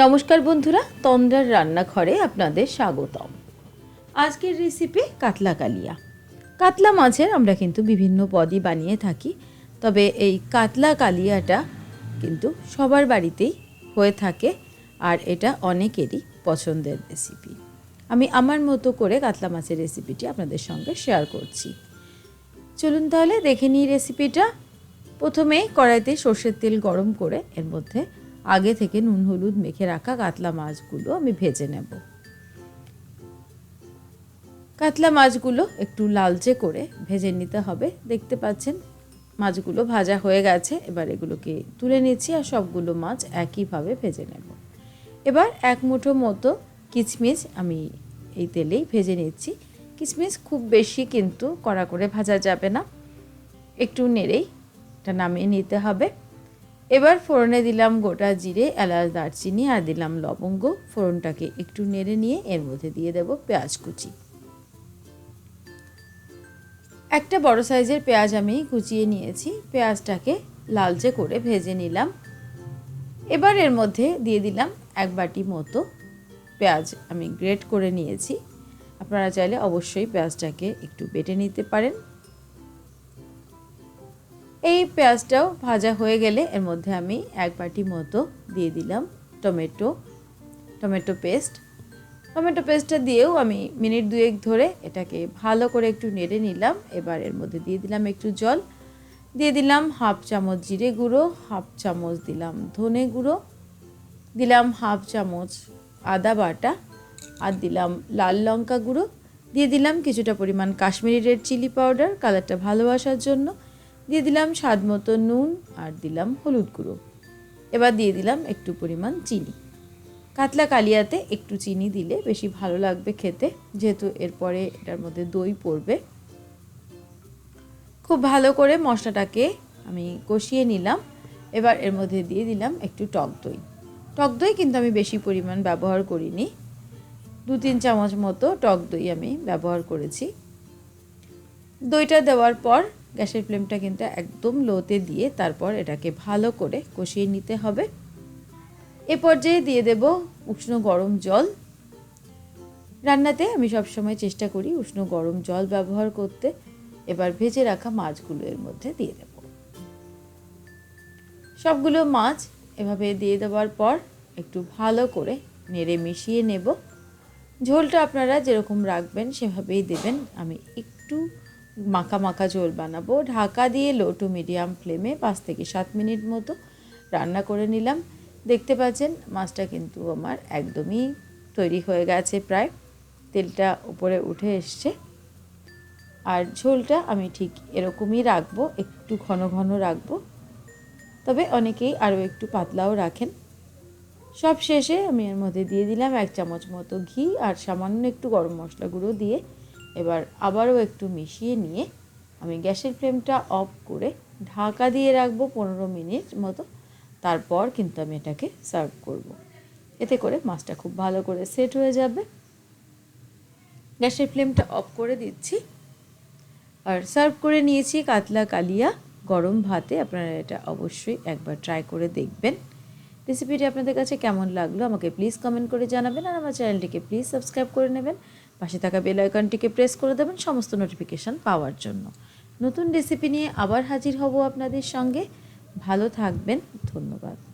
নমস্কার বন্ধুরা, তন্দ্রার রান্নাঘরে আপনাদের স্বাগতম। আজকের রেসিপি কাতলা কালিয়া। কাতলা মাছের আমরা কিন্তু বিভিন্ন পদই বানিয়ে থাকি, তবে এই কাতলা কালিয়াটা কিন্তু সবার বাড়িতেই হয়ে থাকে, আর এটা অনেকেরই পছন্দের রেসিপি আমি আমার মতো করে কাতলা মাছের রেসিপিটি আপনাদের সঙ্গে শেয়ার করছি। চলুন তাহলে দেখে নিই রেসিপিটা প্রথমে কড়াইতে সর্ষের তেল গরম করে এর মধ্যে আগে থেকে নুন, হলুদ মেখে রাখা কাতলা মাছগুলো আমি ভেজে নেব। কাতলা মাছগুলো একটু লালচে করে ভেজে নিতে হবে। দেখতে পাচ্ছেন, মাছগুলো ভাজা হয়ে গেছে। এবার এগুলোকে তুলে নিচ্ছি আর সবগুলো মাছ একইভাবে ভেজে নেব। এবার এক মুঠো মতো কিচমিচ আমি এই তেলেই ভেজে নিচ্ছি। কিচমিচ খুব বেশি কিন্তু কড়া করে ভাজা যাবে না। একটু নেড়েই এটা নামিয়ে নিতে হবে। এবার ফোড়নে দিলাম গোটা জিরে, এলাচ, দারচিনি আর দিলাম লবঙ্গ। ফোড়নটাকে একটু নেড়ে নিয়ে এর মধ্যে দিয়ে দেব পেঁয়াজ কুচি। একটা বড় সাইজের পেঁয়াজ আমি কুচিয়ে নিয়েছি। পেঁয়াজটাকে লালচে করে ভেজে নিলাম। এবার এর মধ্যে দিয়ে দিলাম এক বাটি মতো পেঁয়াজ আমি গ্রেট করে নিয়েছি। আপনারা চাইলে অবশ্যই পেঁয়াজটাকে একটু বেটে নিতে পারেন। এই পেঁয়াজটাও ভাজা হয়ে গেলে এর মধ্যে আমি এক বাটি মতো দিয়ে দিলাম টমেটো টমেটো পেস্ট। টমেটো পেস্টটা দিয়েও আমি মিনিট দুয়েক ধরে এটাকে ভালো করে একটু নেড়ে নিলাম। এবার এর মধ্যে দিয়ে দিলাম একটু জল। দিয়ে দিলাম হাফ চামচ জিরে গুঁড়ো, হাফ চামচ দিলাম ধনে গুঁড়ো, দিলাম হাফ চামচ আদা বাটা আর দিলাম লাল লঙ্কা গুঁড়ো। দিয়ে দিলাম কিছুটা পরিমাণ কাশ্মীরি রেড চিলি পাউডার, কালারটা ভালো আসার জন্য। দিয়ে দিলাম স্বাদ মতো নুন আর দিলাম হলুদ গুঁড়ো। এবার দিয়ে দিলাম একটু পরিমাণ চিনি। কাতলা কালিয়াতে একটু চিনি দিলে বেশি ভালো লাগবে খেতে, যেহেতু এরপরে এটার মধ্যে দই পড়বে। খুব ভালো করে মশলাটাকে আমি কষিয়ে নিলাম। এবার এর মধ্যে দিয়ে দিলাম একটু টক দই। টক দই কিন্তু আমি বেশি পরিমাণ ব্যবহার করিনি। দু তিন চামচ মতো টক দই আমি ব্যবহার করেছি। দইটা দেওয়ার পর গ্যাসের ফ্লেমটা কিন্তু একদম লোতে দিয়ে তারপর এটাকে ভালো করে কষিয়ে নিতে হবে। এ পর্যায়ে দিয়ে দেব উষ্ণ গরম জল। রান্নাতে আমি সবসময় চেষ্টা করি উষ্ণ গরম জল ব্যবহার করতে। এবার ভেজে রাখা মাছগুলো এর মধ্যে দিয়ে দেব। সবগুলো মাছ এভাবে দিয়ে দেওয়ার পর একটু ভালো করে নেড়ে মিশিয়ে নেব। ঝোলটা আপনারা যেরকম রাখবেন সেভাবেই দেবেন। আমি একটু মাখা মাখা ঝোল বানাবো। ঢাকা দিয়ে লো টু মিডিয়াম ফ্লেমে পাঁচ থেকে সাত মিনিট মতো রান্না করে নিলাম। দেখতে পাচ্ছেন, মাছটা কিন্তু আমার একদমই তৈরি হয়ে গেছে প্রায়। তেলটা উপরে উঠে এসছে। আর ঝোলটা আমি ঠিক এরকমই রাখব, একটু ঘন ঘন রাখব। তবে অনেকেই আরও একটু পাতলাও রাখেন। সব শেষে আমি এর মধ্যে দিয়ে দিলাম এক চামচ মতো ঘি আর সামান্য একটু গরম মশলা গুঁড়ো দিয়ে এবার আবারও একটু মিশিয়ে নিয়ে আমি গ্যাসের ফ্লেমটা অফ করে ঢাকা দিয়ে রাখব পনেরো মিনিট মতো। তারপর কিন্তু আমি এটাকে সার্ভ করব। এতে করে মাছটা খুব ভালো করে সেট হয়ে যাবে। গ্যাসের ফ্লেমটা অফ করে দিচ্ছি। আর সার্ভ করে নিয়েছি কাতলা কালিয়া গরম ভাতে। আপনারা এটা অবশ্যই একবার ট্রাই করে দেখবেন। রেসিপিটি আপনাদের কাছে কেমন লাগল আমাকে প্লিজ কমেন্ট করে জানাবেন। আর আমার চ্যানেলটিকে প্লিজ সাবস্ক্রাইব করে নেবেন। পাশে থাকা বেল আইকনটিকে প্রেস করে দেবেন সমস্ত নোটিফিকেশান পাওয়ার জন্য। নতুন রেসিপি নিয়ে আবার হাজির হব আপনাদের সঙ্গে। ভালো থাকবেন। ধন্যবাদ।